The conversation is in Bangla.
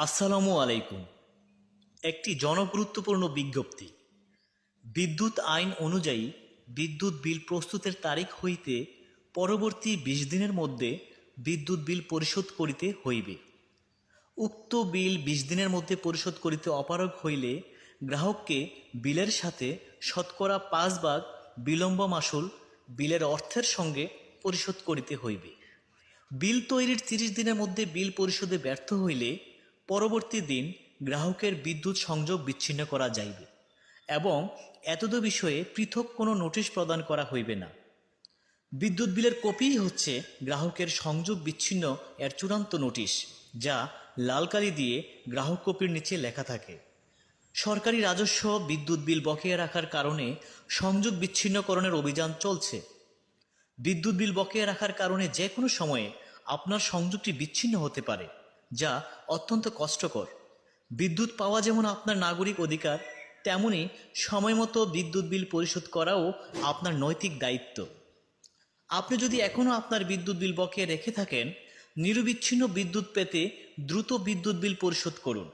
আসসালামু আলাইকুম। একটি জনগুরুত্বপূর্ণ বিজ্ঞপ্তি। বিদ্যুৎ আইন অনুযায়ী বিদ্যুৎ বিল প্রস্তুতের তারিখ হইতে পরবর্তী বিশ দিনের মধ্যে বিদ্যুৎ বিল পরিশোধ করিতে হইবে। উক্ত বিল বিশ দিনের মধ্যে পরিশোধ করিতে অপারগ হইলে গ্রাহককে বিলের সাথে শতকরা পাঁচ ভাগ বিলম্ব মাসুল বিলের অর্থের সঙ্গে পরিশোধ করিতে হইবে। বিল তৈরির তিরিশ দিনের মধ্যে বিল পরিশোধে ব্যর্থ হইলে পরবর্তী দিন গ্রাহকের বিদ্যুৎ সংযোগ বিচ্ছিন্ন করা যাইবে এবং এতদ বিষয়ে পৃথক কোনো নোটিশ প্রদান করা হইবে না। বিদ্যুৎ বিলের কপিই হচ্ছে গ্রাহকের সংযোগ বিচ্ছিন্ন এর চূড়ান্ত নোটিশ, যা লাল কালি দিয়ে গ্রাহক কপির নিচে লেখা থাকে। সরকারি রাজস্ব বিদ্যুৎ বিল বকেয়া রাখার কারণে সংযোগ বিচ্ছিন্নকরণের অভিযান চলছে। বিদ্যুৎ বিল বকেয়া রাখার কারণে যে কোনো সময়ে আপনার সংযোগটি বিচ্ছিন্ন হতে পারে। যা অত্যন্ত কষ্টকর। বিদ্যুৎ পাওয়া যেমন আপনার নাগরিক অধিকার, তেমনি সময়মতো বিদ্যুৎ বিল পরিশোধ করাও আপনার নৈতিক দায়িত্ব। আপনি যদি এখনও আপনার বিদ্যুৎ বিল বকেয়া রেখে থাকেন, নিরবিচ্ছিন্ন বিদ্যুৎ পেতে দ্রুত বিদ্যুৎ বিল পরিশোধ করুন।